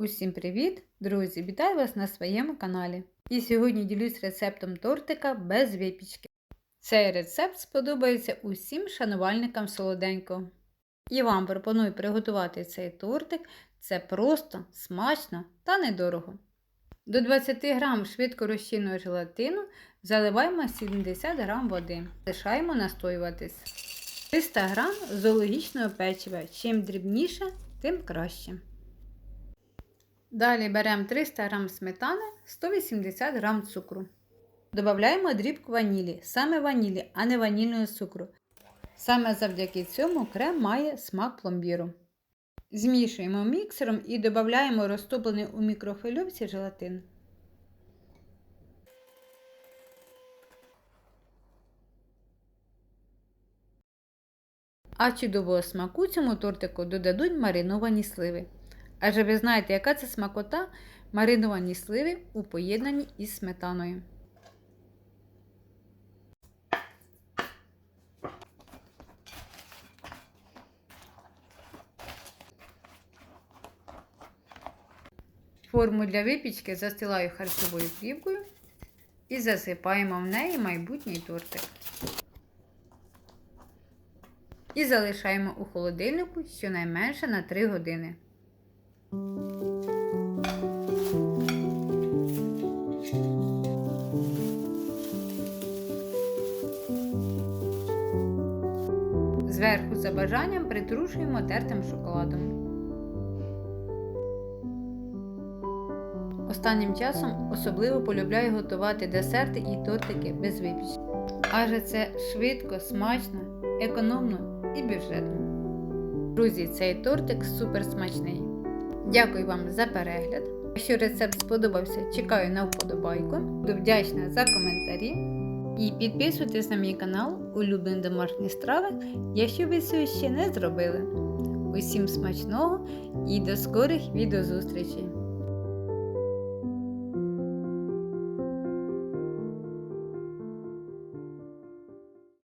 Усім привіт, друзі! Вітаю вас на своєму каналі. І сьогодні ділюсь рецептом тортика без випічки. Цей рецепт сподобається усім шанувальникам солоденького. І вам пропоную приготувати цей тортик. Це просто, смачно та недорого. До 20 г швидко розчинного желатину заливаємо 70 г води. Лишаємо настоюватись. 300 г зоологічного печива. Чим дрібніше, тим краще. Далі беремо 300 г сметани, 180 г цукру. Додаємо дрібку ванілі, саме ванілі, а не ванільного цукру. Саме завдяки цьому крем має смак пломбіру. Змішуємо міксером і додаємо розтоплений у мікрохвильовці желатин. А чудового смаку цьому тортику додадуть мариновані сливи. Адже ви знаєте, яка це смакота мариновані сливи у поєднанні із сметаною. Форму для випічки застилаю харчовою плівкою і засипаємо в неї майбутній тортик. І залишаємо у холодильнику щонайменше на 3 години. Зверху за бажанням притрушуємо тертим шоколадом. Останнім часом особливо полюбляю готувати десерти і тортики без випічки. Адже це швидко, смачно, економно і бюджетно. Друзі, цей тортик супер смачний. Дякую вам за перегляд. Якщо рецепт сподобався, чекаю на вподобайку. Буду вдячна за коментарі. І підписуйтесь на мій канал Улюблені домашні страви, якщо ви цього ще не зробили. Усім смачного і до скорих відеозустрічей!